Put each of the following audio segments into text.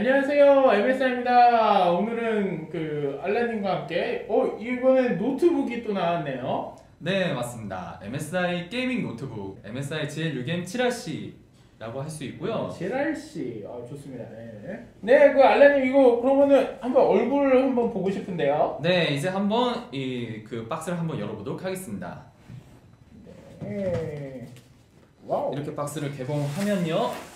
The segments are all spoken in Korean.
안녕하세요. MSI입니다. 오늘은 그 알라님과 함께 어 이번엔 노트북이 또 나왔네요. 네 맞습니다. MSI 게이밍 노트북 MSI GL6M 7RC라고 할 수 있고요. 제랄씨, 아 좋습니다. 네, 네, 그 알라님 이거 그러면은 한번 얼굴 한번 보고 싶은데요. 네 이제 한번 이 그 박스를 한번 열어보도록 하겠습니다. 네. 와우. 이렇게 박스를 개봉하면요.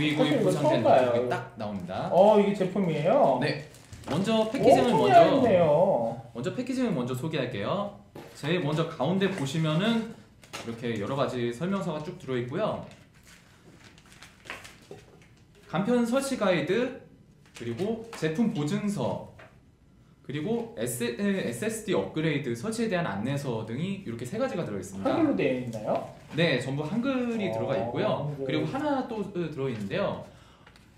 이거 포장된 처음 봐요. 노트북이 딱 나옵니다. 어 이게 제품이에요. 네 먼저 패키징을 오, 먼저 네 먼저 패키징을 먼저 소개할게요. 제일 먼저 가운데 보시면은 이렇게 여러 가지 설명서가 쭉 들어 있고요. 간편 설치 가이드 그리고 제품 보증서 그리고 SSD 업그레이드 설치에 대한 안내서 등이 이렇게 세 가지가 들어 있습니다. 한글로 되어 있나요? 네, 전부 한글이 어, 들어가 있고요. 한글. 그리고 하나 또 들어 있는데요.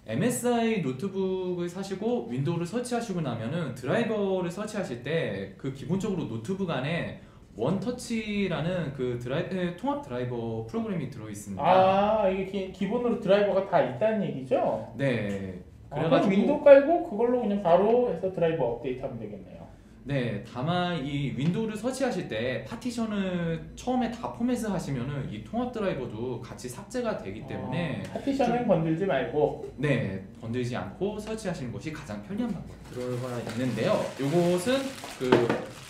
MSI 노트북을 사시고 윈도우를 설치하시고 나면은 드라이버를 설치하실 때 그 기본적으로 노트북 안에 원터치라는 그 드라이 에, 통합 드라이버 프로그램이 들어 있습니다. 아 이게 기, 기본으로 드라이버가 다 있다는 얘기죠? 네. 아, 그래가지고 윈도우 깔고 그걸로 그냥 바로 해서 드라이버 업데이트하면 되겠네요. 네, 다만 이 윈도우를 설치하실 때 파티션을 처음에 다 포맷을 하시면은 이 통합 드라이버도 같이 삭제가 되기 때문에 아, 파티션은 건들지 말고 네, 건들지 않고 설치하시는 것이 가장 편리한 방법 들어가 있는데요. 이것은 그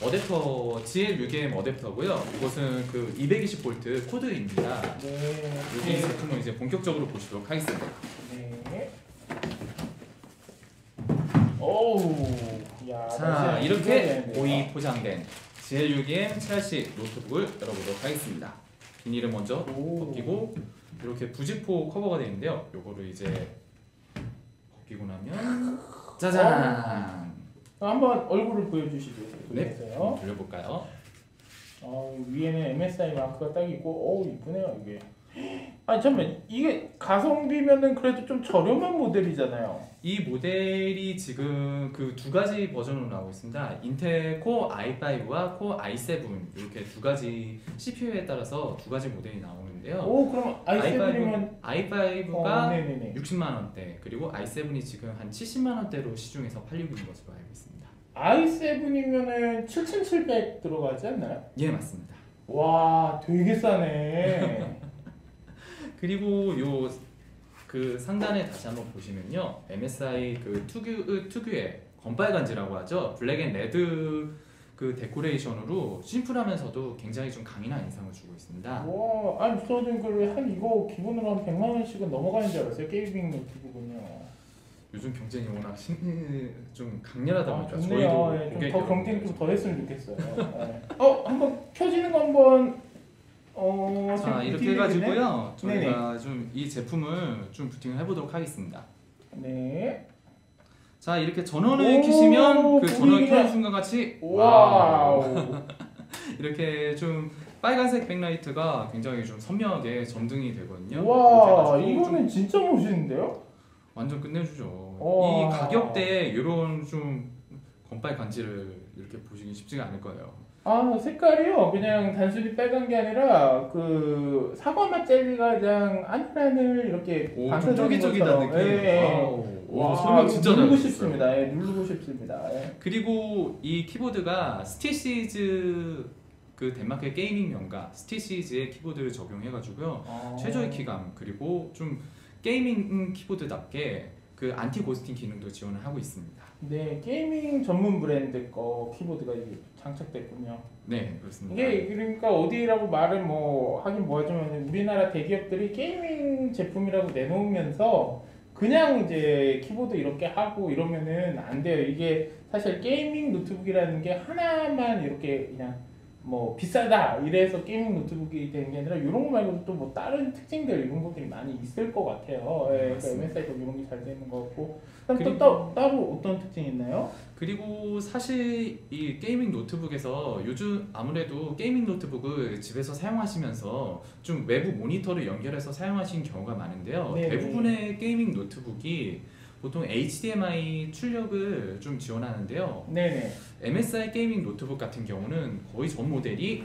어댑터 GL6M 어댑터고요. 이것은 그 220V 코드입니다. 네. 여기 제품을 이제 본격적으로 보시도록 하겠습니다. 네. 오우. 야. 자, 이렇게. 고이 포장된 GL6M 7RC 노트북을 열어보도록 하겠습니다. 비닐을 먼저 오. 벗기고 이렇게 부직포 커버가 되어 있는데요. 요거를 이제 벗기고 나면 짜잔! 아, 한번 얼굴을 보여주시죠. 네, 돌려볼까요? 어, 위에는 MSI 마크가 딱 있고, 어우 이쁘네요 이게. 아니 잠깐 이게 가성비면은 그래도 좀 저렴한 모델이잖아요. 이 모델이 지금 그 두 가지 버전으로 나오고 있습니다. 인텔 코어 i5와 코어 i7 이렇게 두 가지 CPU에 따라서 두 가지 모델이 나오는데요. 오 그럼 i7이면 i5가 어, 네네네. 60만 원대 그리고 i7이 지금 한 70만 원대로 시중에서 팔리고 있는 것으로 알고 있습니다. i7이면은 7,700 들어가지 않나요? 예 맞습니다. 와 되게 싸네. 그리고 요 그 상단에 다시 한번 보시면요 MSI 그 특유 특유의 검빨간지라고 하죠 블랙 앤 레드 그 데코레이션으로 심플하면서도 굉장히 좀 강인한 인상을 주고 있습니다. 와 아니 저는 그한 이거 기본으로 한 100만 원씩은 넘어가는 줄 알았어요 게이밍 노트북은요. 요즘 경쟁이 워낙 심, 좀 강렬하다 아, 보니까 좋네요. 저희도 예, 좀더 경쟁 여러분들 좀더 했으면 좋겠어요. 예. 어 한번 켜지는 거 한번 어자 지금 이렇게? 해가지고요 저희가 좀 이 제품을 좀 부팅을 해보도록 하겠습니다. 네. 자 이렇게 전원을 오, 켜시면 그 분위기가- 켜는 순간 같이 와우. 이렇게 좀 빨간색 백라이트가 굉장히 좀 선명하게 점등이 되거든요. 와 이거는 진짜 멋있는데요? 완전 끝내주죠. 와. 이 가격대에 이런 좀 건빨 간지를 이렇게 보시기 쉽지가 않을 거예요. 아 색깔이요 그냥 단순히 빨간 게 아니라 그 사과맛 젤리가 그냥 하늘하늘 이렇게 오, 좀 쫄깃쫄깃한. 느낌. 예, 예. 와, 설명 진짜 누르고 잘해주셨어요. 싶습니다. 예, 누르고 싶습니다. 예. 그리고 이 키보드가 스티시즈 그 덴마크의 게이밍 명가 스티시즈의 키보드를 적용해가지고요. 아. 최저의 키감 그리고 좀 게이밍 키보드답게 그 안티 고스팅 기능도 지원을 하고 있습니다. 네 게이밍 전문 브랜드 거 키보드가 장착됐군요. 네 그렇습니다. 이게 그러니까 어디라고 말을 뭐 하긴 뭐하지만 우리나라 대기업들이 게이밍 제품이라고 내놓으면서 그냥 이제 키보드 이렇게 하고 이러면은 안 돼요. 이게 사실 게이밍 노트북이라는 게 하나만 이렇게 그냥 뭐 비싸다 이래서 게이밍 노트북이 되는 게 아니라 이런 거 말고도 또 뭐 다른 특징들 이런 것들이 많이 있을 것 같아요. 예, 그러니까. MSI도 이런 게 잘 되는 것 같고 그럼 또 따, 따로 어떤 특징이 있나요? 그리고 사실 이 게이밍 노트북에서 요즘 아무래도 게이밍 노트북을 집에서 사용하시면서 좀 외부 모니터를 연결해서 사용하시는 경우가 많은데요. 네네. 대부분의 게이밍 노트북이 보통 HDMI 출력을 좀 지원하는데요. 네네. MSI 게이밍 노트북 같은 경우는 거의 전 모델이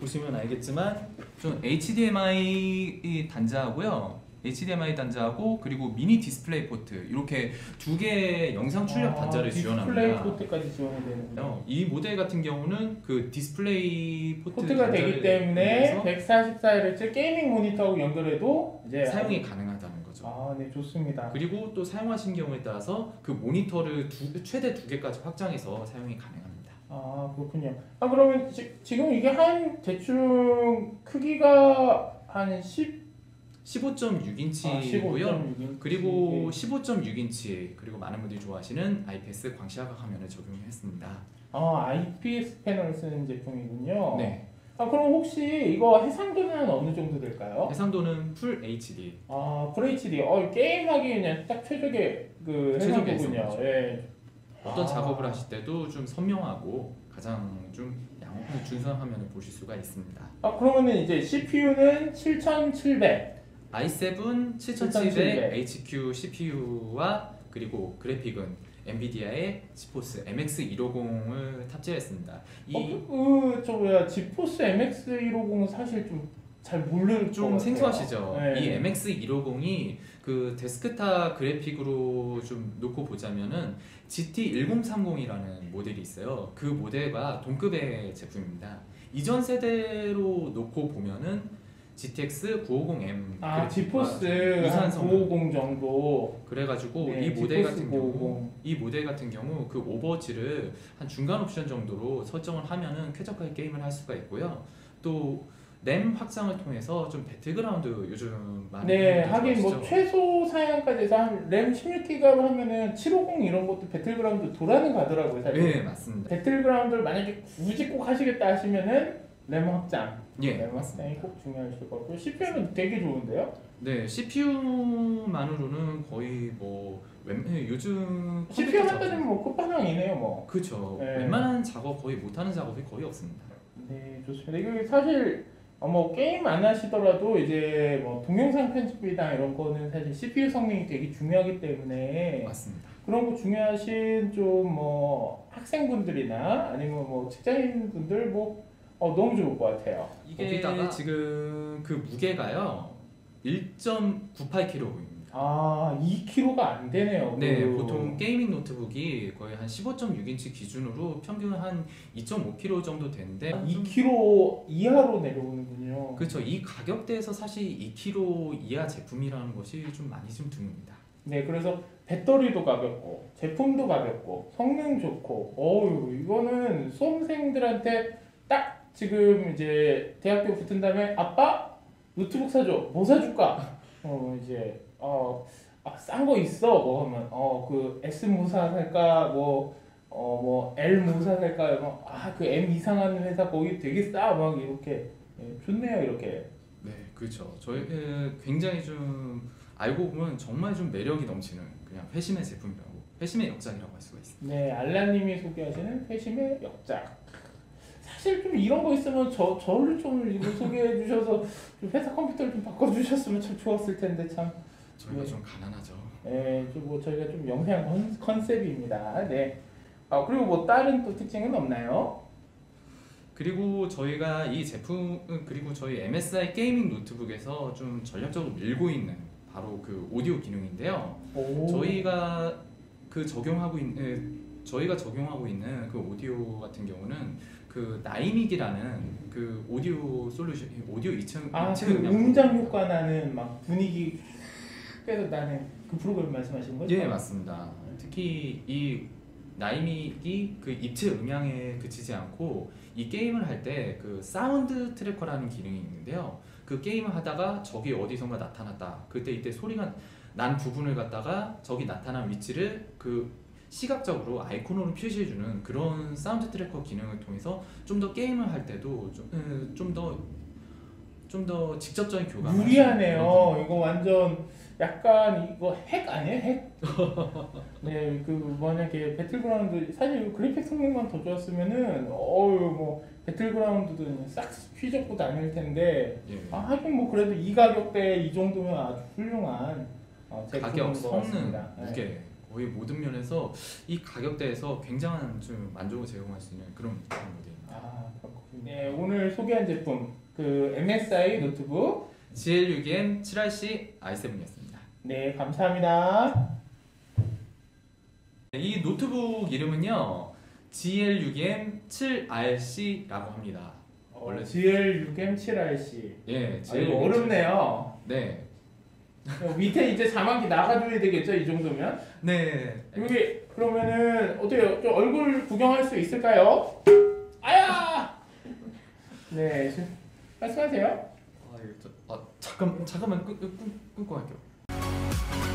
보시면 알겠지만 좀 HDMI 단자하고요. HDMI 단자하고 그리고 미니 디스플레이 포트 이렇게 두 개의 영상 출력 아, 단자를 디스플레이 지원합니다. 포트까지 지원이 되는군요. 어, 이 모델 같은 경우는 그 디스플레이 포트 포트가 되기 때문에 이용해서 144Hz 게이밍 모니터하고 연결해도 이제 사용이 가능하다는 거죠. 아, 네, 좋습니다. 그리고 또 사용하신 경우에 따라서 그 모니터를 두, 최대 두 개까지 확장해서 사용이 가능합니다. 아, 그렇군요. 아, 그러면 지, 지금 이게 한 대충 크기가 한 10, 15.6인치고요. 아, 15.6인치. 그리고 15.6인치 그리고 많은 분들이 좋아하시는 IPS 광시야각 화면을 적용했습니다. 아, IPS 패널을 쓰는 제품이군요. 네, 아, 그럼 혹시 이거 해상도는 어느 정도 될까요? 해상도는 풀 HD. 아, FHD. 어, 게임하기 그냥 딱 최적의 그 최적의 해상도군요. 해상도죠. 예. 어떤 아. 작업을 하실 때도 좀 선명하고 가장 좀 양- 준수한 화면을 보실 수가 있습니다. 아, 그러면은 이제 CPU는 7700. i7 7700 7700. HQ CPU와 그리고 그래픽은 엔비디아의 지포스 MX150을 탑재했습니다. 이 어, 그, 그, 저 뭐야, 지포스 MX150은 사실 좀 잘 모르는 좀 생소하시죠? 네. 이 MX150이 그 데스크탑 그래픽으로 좀 놓고 보자면은 GT1030이라는 모델이 있어요. 그 모델과 동급의 제품입니다. 이전 세대로 놓고 보면은 GTX 950M 아, 지포스 유사한 한 성능. 950 정도. 그래가지고 네, 이 모델 같은 경우 950. 이 모델 같은 경우 그 오버워치를 한 중간 옵션 정도로 설정을 하면은 쾌적하게 게임을 할 수가 있고요. 또 램 확장을 통해서 좀 배틀그라운드 요즘 많이 네, 하긴 뭐 좋아하시죠? 최소 사양까지 해서 한 램 16기가로 하면은 750 이런 것도 배틀그라운드 돌아는 가더라고요, 사실. 네 맞습니다. 배틀그라운드를 만약에 굳이 꼭 하시겠다 하시면은 램 확장. 예 램. 확장이 꼭 중요하실 것 같고 CPU는 되게 좋은데요? 네 CPU만으로는 거의 뭐 웬, 예, 요즘 CPU 한 대는 뭐 끝판왕이네요, 뭐. 그렇죠. 네. 웬만한 작업 거의 못하는 작업이 거의 없습니다. 네, 좋습니다. 이게 사실 어, 뭐 게임 안 하시더라도 이제 뭐 동영상 편집이나 이런 거는 사실 CPU 성능이 되게 중요하기 때문에 맞습니다. 그런 거 중요하신 좀 뭐 학생분들이나 아니면 뭐 직장인 분들 뭐 어, 너무 좋을 것 같아요. 이게 거기다가- 지금 그 무게가요 1.98kg입니다. 아, 2kg가 안 되네요. 네, 그- 보통 게이밍 노트북이 거의 한 15.6인치 기준으로 평균 한 2.5kg 정도 되는데 아, 2kg 이하로 내려오는군요. 그렇죠. 이 가격대에서 사실 2kg 이하 제품이라는 것이 좀 많이 좀 드뭅니다. 네, 그래서 배터리도 가볍고 제품도 가볍고 성능 좋고 어유 이거는 수험생들한테 딱 지금 이제 대학교 붙은 다음에 아빠 노트북 사줘. 뭐 사줄까? 어 이제 어싼 거 있어. 뭐 하면. 어 그 S 모사 살까? 뭐 어 뭐 L 모사 살까? 아그 M 이상한 회사 거기 되게 싸. 막 이렇게. 예, 좋네요 이렇게. 네, 그렇죠. 저희 에, 굉장히 좀 알고 보면 정말 좀 매력이 넘치는 그냥 회심의 제품이라고 회심의 역작이라고 할 수가 있습니다. 네, 알라님이 소개하시는 회심의 역작. 사실 좀 이런 거 있으면 저 저를 좀 이거 소개해 주셔서 좀 회사 컴퓨터를 좀 바꿔 주셨으면 참 좋았을 텐데 참. 저희가 네. 좀 가난하죠. 예, 좀뭐 저희가 좀 컨, 컨셉입니다. 네. 아 그리고 뭐 다른 또 특징은 없나요? 그리고 저희가 이 제품 그리고 저희 MSI 게이밍 노트북에서 좀 전략적으로 밀고 있는 바로 그 오디오 기능인데요. 오. 저희가 그 적용하고 있는 저희가 적용하고 있는 그 오디오 같은 경우는 그 나이믹이라는 그 오디오 솔루션 오디오 2층 아그 음장 효과 나는 막 분위기 깨서 나는 그 프로그램 말씀하시는 거죠? 예 맞습니다. 특히 이 나이믹이 그 입체 음향에 그치지 않고 이 게임을 할 때 그 사운드 트래커라는 기능이 있는데요. 그 게임을 하다가 적이 어디선가 나타났다. 그때 이때 소리가 난 부분을 갖다가 적이 나타난 위치를 그 시각적으로 아이콘으로 표시해주는 그런 사운드 트래커 기능을 통해서 좀 더 게임을 할 때도 좀더 좀 더 직접적인 교감 무리하네요. 이거 완전 약간 이거 핵 아니에요? 핵? 네, 그 만약에 배틀그라운드 사실 그래픽 성능만 더 좋았으면은 어유 뭐 배틀그라운드도 싹 휘젓고 다닐 텐데 예. 아 하긴 뭐 그래도 이 가격대 이 정도면 아주 훌륭한 어, 제품인 가격, 것 성능, 같습니다. 네. 거의 모든 면에서 이 가격대에서 굉장한 좀 만족을 제공할 수 있는 그런 모델입니다. 아 그렇군요. 네, 오늘 소개한 제품 그 MSI 노트북 GL6M 7RC i7이었습니다. 네, 감사합니다. 이 노트북 이름은요 GL6M 7RC라고 합니다. 원래 원래- GL6M7RC. 예, 아, 이거 어렵네요. 네, 어, 밑에 이제 자막이 나가줘야 되겠죠, 이 정도면? 네. 여기 그러면은 어때요? 좀 얼굴 구경할 수 있을까요? 아야! 네, 말씀하세요. 아, 저, 아 잠깐 잠깐만 끊, 끊, 끊, 끊고 할게요.